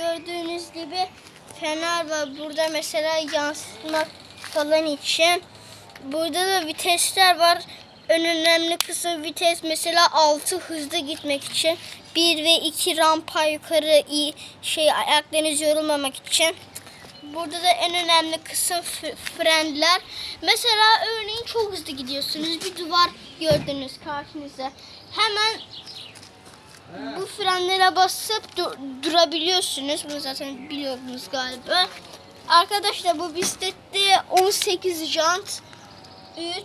gördüğünüz gibi fener var. Burada mesela yansıtmak falan için. Burada da vitesler var. En önemli kısım vites mesela 6 hızlı gitmek için. 1 ve 2 rampa yukarı iyi şey ayaklarınız yorulmamak için. Burada da en önemli kısım frenler. Mesela örneğin çok hızlı gidiyorsunuz. Bir duvar gördünüz karşınıza. Hemen bu frenlere basıp dur- durabiliyorsunuz. Bunu zaten biliyordunuz galiba. Arkadaşlar bu bisiklette 18 jant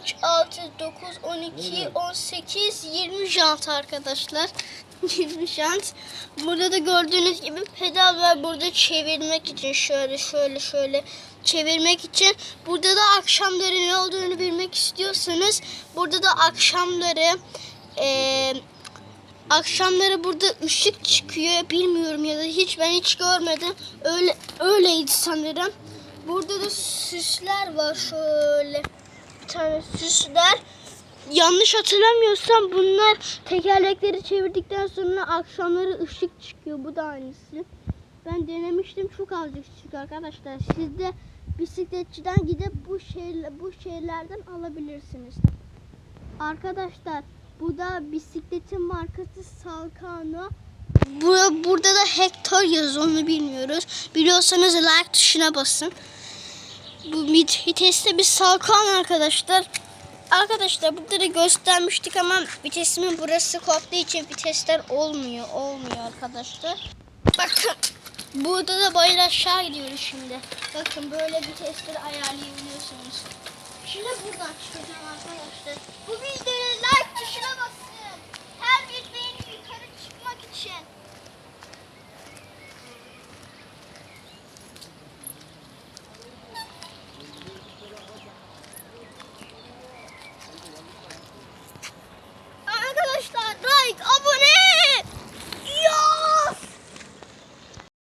3, 6, 9, 12, 18, 20 jant arkadaşlar. 20 jant. Burada da gördüğünüz gibi pedal var. Burada çevirmek için şöyle şöyle şöyle çevirmek için. Burada da akşamları ne olduğunu bilmek istiyorsanız burada da akşamları eee akşamları burada ışık çıkıyor bilmiyorum ya da hiç ben hiç görmedim. Öyle öyleydi sanırım. Burada da süsler var şöyle. Bir tane süsler. Yanlış hatırlamıyorsam bunlar tekerlekleri çevirdikten sonra akşamları ışık çıkıyor. Bu da aynısı. Ben denemiştim çok azıcık çıkıyor arkadaşlar. Siz de bisikletçiden gidip bu şeyler bu şeylerden alabilirsiniz. Arkadaşlar bu da bisikletin markası Salkano. Bu, burada da Hector yazıyor onu bilmiyoruz. Biliyorsanız like tuşuna basın. Bu viteste bir Salkano arkadaşlar. Arkadaşlar burada da göstermiştik ama vitesimin burası koptuğu için vitesler olmuyor. Olmuyor arkadaşlar. Bakın burada da bayır aşağı gidiyoruz şimdi. Bakın böyle vitesleri ayarlayabiliyorsunuz. Şimdi buradan çıkacağım arkadaşlar. Bu videoya like